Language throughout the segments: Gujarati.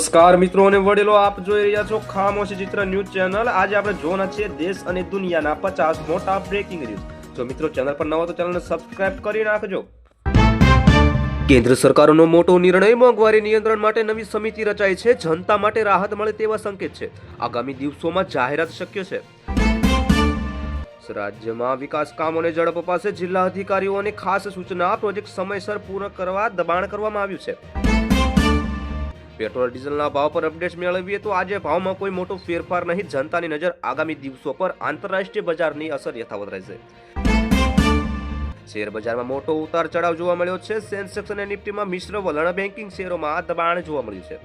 નમસ્કાર મિત્રો અને વડીલો, આપ જોઈ રહ્યા છો ખામોશી ચિત્ર ન્યૂઝ ચેનલ. આજે આપણે જોવાના છીએ દેશ અને દુનિયાના પચાસ મોટા બ્રેકિંગ ન્યૂઝ જો મિત્રો ચેનલ પર નવો તો ચેનલને સબસ્ક્રાઇબ કરી નાખજો. કેન્દ્ર સરકારનો મોટો નિર્ણય મોંઘવારી નિયંત્રણ માટે નવી સમિતિ રચાઈ છે. જનતા માટે રાહત મળે તેવા સંકેત છે. આગામી દિવસોમાં જાહેરાત શક્ય છે. રાજ્યમાં વિકાસ કામોને ઝડપ પાસે જિલ્લા અધિકારીઓને ખાસ સૂચના પ્રોજેક્ટ સમયસર પૂર્ણ કરવા દબાણ કરવામાં આવ્યું છે. પેટ્રોલ, ડીઝલના ભાવ પર અપડેટ્સ મેળવીએ તો આજે ભાવમાં કોઈ મોટો ફેરફાર નહીં. જનતાની નજર આગામી દિવસો પર આંતરરાષ્ટ્રીય બજારની અસર યથાવત રહેશે. શેર બજારમાં મોટો ઉતાર ચઢાવ જોવા મળ્યો છે. સેન્સેક્સ અને નિફ્ટીમાં મિશ્ર વલણ બેન્કિંગ શેરોમાં દબાણ જોવા મળ્યું છે.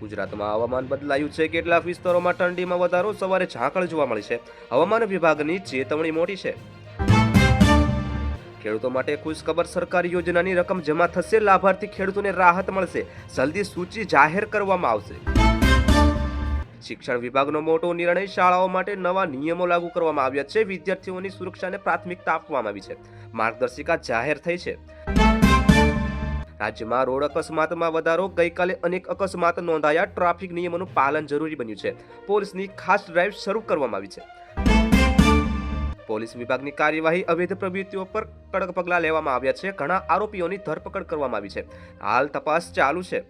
ગુજરાતમાં હવામાન બદલાયું છે. કેટલાક વિસ્તારોમાં ઠંડીમાં વધારો. સવારે ઝાકળ જોવા મળી છે. હવામાન વિભાગની ચેતવણી મોટી છે. ખેડૂતો માટે ખુશખબર સરકારી યોજનાની રકમ જમા થશે, લાભાર્થી ખેડૂતોને રાહત મળશે. જલ્દી સૂચિ જાહેર કરવામાં આવશે. શિક્ષણ વિભાગનો મોટો નિર્ણય શાળાઓ માટે નવા નિયમો લાગુ કરવામાં આવ્યા છે. વિદ્યાર્થીઓની સુરક્ષાને પ્રાથમિકતા આપવામાં આવી છે. માર્ગદર્શિકા જાહેર થઈ છે. રાજ્યમાં રોડ અકસ્માતમાં વધારો. ગઈકાલે અનેક અકસ્માત નોંધાયા. ટ્રાફિક નિયમોનું પાલન જરૂરી બન્યું છે. પોલીસની ખાસ ડ્રાઈવ શરૂ કરવામાં આવી છે. પોલીસ વિભાગની કાર્યવાહી અવૈધ પ્રવૃત્તિઓ પર કડક પગલાં લેવામાં આવ્યા છે. ઘણા આરોપીઓની ધરપકડ કરવામાં આવી છે. હાલ તપાસ ચાલુ છે.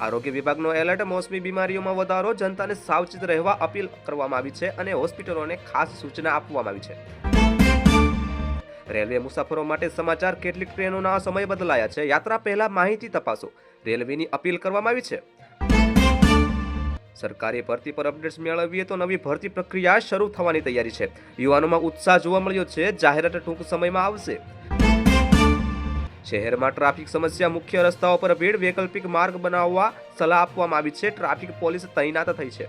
આરોગ્ય વિભાગનો એલર્ટ, મોસમી બીમારીઓમાં વધારો, જનતાને સાવચેત રહેવા અપીલ કરવામાં આવી છે અને હોસ્પિટલોને ખાસ સૂચના આપવામાં આવી છે. રેલવે મુસાફરો માટે સમાચાર, કેટલીક ટ્રેનોના સમય બદલાયા છે. યાત્રા પહેલા માહિતી તપાસો. રેલવેની અપીલ કરવામાં આવી છે. સરકારી ભરતી પર અપડેટ્સ મેળવીએ તો નવી ભરતી પ્રક્રિયા શરૂ થવાની તૈયારી છે. યુવાનોમાં ઉત્સાહ જોવા મળ્યો છે. જાહેરાત ટૂંક સમયમાં આવશે. શહેરમાં ટ્રાફિક સમસ્યા, મુખ્ય રસ્તાઓ પર ભીડ, વૈકલ્પિક માર્ગ બનાવવા સલાહ આપવામાં આવી છે. ટ્રાફિક પોલીસ તૈનાત થઈ છે.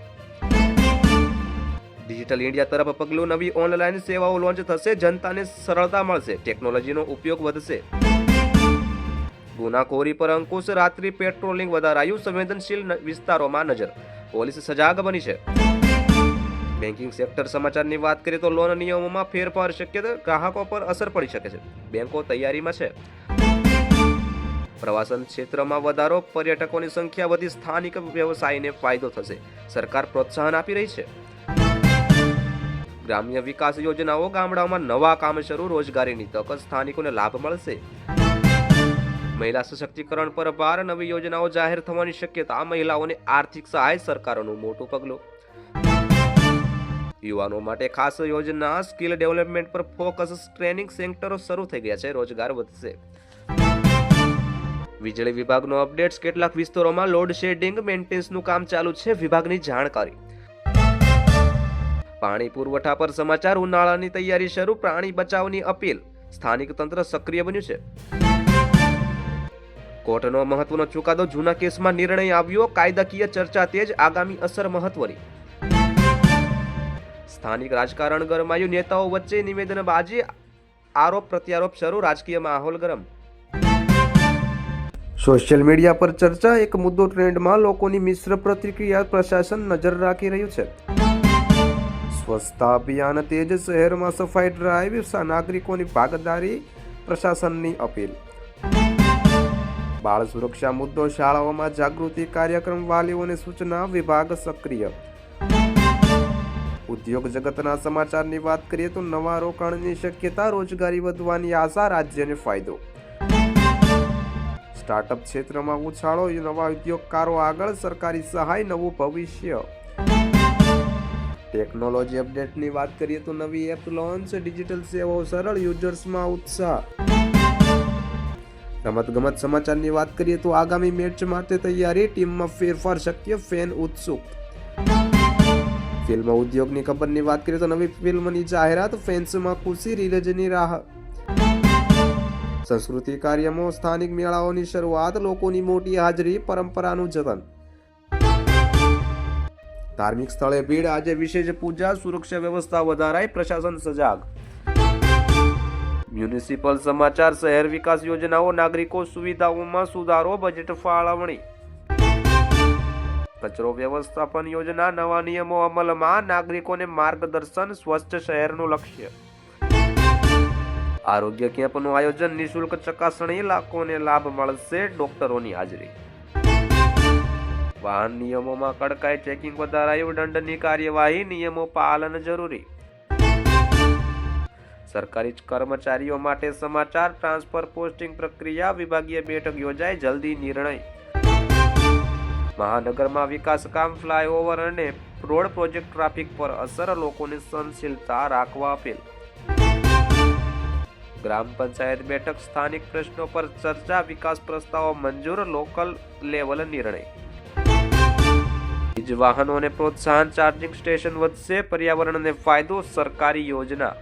ડિજિટલ ઇન્ડિયા તરફ પગલું નવી ઓનલાઈન સેવાઓ લોન્ચ થશે. જનતાને સરળતા મળશે. ટેકનોલોજીનો ઉપયોગ વધશે. ગુનાખોરી પર અંકુશ. રાત્રિ પેટ્રોલિંગ વધારાયું. સંવેદનશીલ વિસ્તારોમાં નજર. પોલીસ સજાગ બની છે. બેન્કિંગ સેક્ટર સમાચારની વાત કરીએ તો લોન નિયમોમાં ફેરફાર શક્ય તો ગ્રાહકો પર અસર પડી શકે છે. બેંકો તૈયારીમાં છે. પ્રવાસન ક્ષેત્રમાં વધારો, પર્યટકોની સંખ્યા વધી, સ્થાનિક વ્યવસાયને ફાયદો થશે. સરકાર પ્રોત્સાહન આપી રહી છે. ગ્રામ્ય વિકાસ યોજનાઓ ગામડાઓમાં નવા કામ શરૂ, રોજગારીની તક સ્થાનિકોને લાભ મળશે. મહિલા સશક્તિકરણ પર ભાર, નવી યોજનાઓ જાહેર થવાની શક્યતા, મહિલાઓને આર્થિક સહાય સરકારોનું મોટું પગલું. યુવાનો માટે ખાસ યોજના, સ્કિલ ડેવલપમેન્ટ પર ફોકસ, ટ્રેનિંગ સેન્ટરો શરૂ થઈ ગયા છે, રોજગાર વધશે. વીજળી વિભાગનો અપડેટ્સ, કેટલાક વિસ્તારોમાં લોડ શેડિંગ, મેન્ટેનન્સનું કામ ચાલુ છે, વિભાગની જાણકારી. પાણી પુરવઠા પર સમાચાર, ઉનાળાની તૈયારી શરૂ, પ્રાણી બચાવની અપીલ. સ્થાનિક તંત્ર સક્રિય બન્યું છે. કોર્ટનો મહત્વનો ચુકાદો જૂના કેસમાં નિર્ણય આવ્યો. કાયદાકીય ચર્ચા તેજ આગામી અસર મહત્વની. સ્થાનિક રાજકારણ ગરમાયું. નેતાઓ વચ્ચે નિવેદનબાજી. આરોપ પ્રત્યારોપ શરૂ. રાજકીય માહોલ ગરમ. સોશિયલ મીડિયા પર ચર્ચા. એક મુદ્દો ટ્રેન્ડમાં લોકોની મિશ્ર પ્રતિક્રિયા પ્રશાસન નજર રાખી રહ્યું છે. સ્વચ્છતા અભિયાન તેજ શહેરમાં સફાઈ ડ્રાઈવ. નાગરિકોની ભાગીદારી પ્રશાસનની અપીલ. બાળ સુરક્ષા મુદ્દો શાળાઓમાં જાગૃતિ કાર્યક્રમ વાલીઓને સૂચના વિભાગ સક્રિય. ઉદ્યોગ જગતના સમાચારની વાત કરીએ તો નવા રોકાણની શક્યતા રોજગારી વધવાની આશા રાજ્યને ફાયદો. સ્ટાર્ટઅપ ક્ષેત્રમાં ઉછાળો નવા ઉદ્યોગકારો આગળ સરકારી સહાય, નવું ભવિષ્ય. ટેકનોલોજી અપડેટની વાત કરીએ તો નવી એપ લોન્ચ, ડિજિટલ સેવાઓ સરળ, યુઝર્સમાં ઉત્સાહ. રમત ગમત સમાચારની વાત કરીએ તો આગામી મેચ માટે તૈયારી, ટીમમાં ફેરફાર શક્ય ફેન ઉત્સુક. ફિલ્મ ઉદ્યોગની ખબરની વાત કરીએ તો નવી ફિલ્મની જાહેરાત ફેન્સમાં ખુશી રિલીઝની રાહ. સંસ્કૃતિ કાર્યમાં સ્થાનિક મેળાઓની શરૂઆત, લોકોની મોટી હાજરી, પરંપરાનું જતન. ધાર્મિક સ્થળે ભીડ, આજે વિશેષ પૂજા, સુરક્ષા વ્યવસ્થા વધારાય, પ્રશાસન સજાગ. મ્યુનિસિપલ સમાચાર, શહેર વિકાસ યોજનાઓ, નાગરિકો સુવિધાઓમાં સુધારો, બજેટ ફાળવણી. કચરો વ્યવસ્થાપન યોજના, નવા નિયમો અમલમાં, નાગરિકોને માર્ગદર્શન, સ્વચ્છ શહેરનું લક્ષ્ય. આરોગ્ય કેમ્પનું આયોજન, નિઃશુલ્ક ચકાસણી, લાખોને લાભ મળશે ડોક્ટરોની હાજરી. વાહન નિયમોમાં કડકાઈ, ચેકિંગ વધારાયું, દંડની કાર્યવાહી, નિયમો પાલન જરૂરી. સરકારી કર્મચારીઓ માટે સમાચાર ટ્રાન્સફર પોસ્ટિંગ પ્રક્રિયા વિભાગીય બેઠક યોજાય, જલ્દી નિર્ણય. મહાનગરમાં વિકાસ કામ ફ્લાયઓવર અને રોડ પ્રોજેક્ટ ટ્રાફિક પર અસર, લોકોની સહનશીલતા રાખવા અપીલ. ગ્રામ પંચાયત બેઠક સ્થાનિક પ્રશ્નો પર ચર્ચા, વિકાસ પ્રસ્તાવો મંજૂર, લોકલ લેવલ નિર્ણય. વીજ વાહનોને પ્રોત્સાહન, ચાર્જિંગ સ્ટેશન વધશે, પર્યાવરણને ફાયદો, સરકારી યોજના.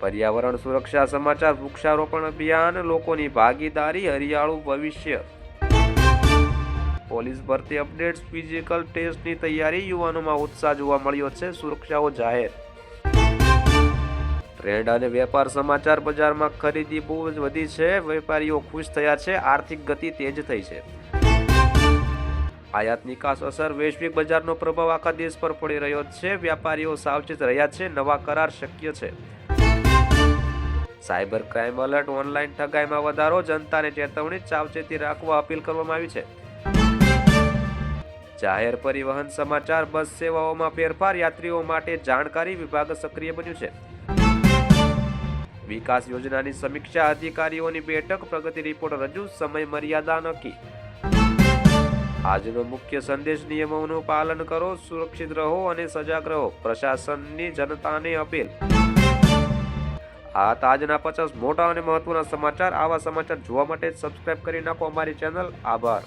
પર્યાવરણ સુરક્ષા સમાચાર, વૃક્ષારોપણ અભિયાન, લોકોની ભાગીદારી, હરિયાળું ભવિષ્ય. પોલીસ ભરતી અપડેટ્સ, ફિઝિકલ ટેસ્ટની તૈયારી યુવાનોમાં ઉત્સાહ જોવા મળ્યો છે. સુરક્ષાઓ જાહેર. ટ્રેન્ડ અને વેપાર સમાચાર બજારમાં ખરીદી બહુ જ વધી છે. વેપારીઓ ખુશ થયા છે. આર્થિક ગતિ તેજ થઈ છે. આયાત નિકાસ અસર વૈશ્વિક બજારનો પ્રભાવ આખા દેશ પર પડી રહ્યો છે. વેપારીઓ સાવચેત રહ્યા છે. નવા કરાર શક્ય છે. સાયબર ક્રાઇમ એલર્ટ ઓનલાઈન ઠગાઈમાં વધારો, જનતાને ચેતવણી, સાવચેતી રાખવા અપીલ કરવામાં આવી છે. જાહેર પરિવહન સમાચાર, બસ સેવાઓમાં ફેરફાર, યાત્રીઓ માટે જાણકારી વિભાગ સક્રિય બન્યું છે. વિકાસ યોજનાની સમીક્ષા અધિકારીઓની બેઠક, પ્રગતિ રિપોર્ટ રજૂ, સમય મર્યાદા નક્કી. આજનો મુખ્ય સંદેશ, નિયમોનું પાલન કરો, સુરક્ષિત રહો અને સજાગ રહો, પ્રશાસનની જનતાને અપીલ. આ તાજના પચાસ મોટા અને મહત્વના સમાચાર. આવા સમાચાર જોવા માટે સબસ્ક્રાઇબ કરી નાખો અમારી ચેનલ આભાર.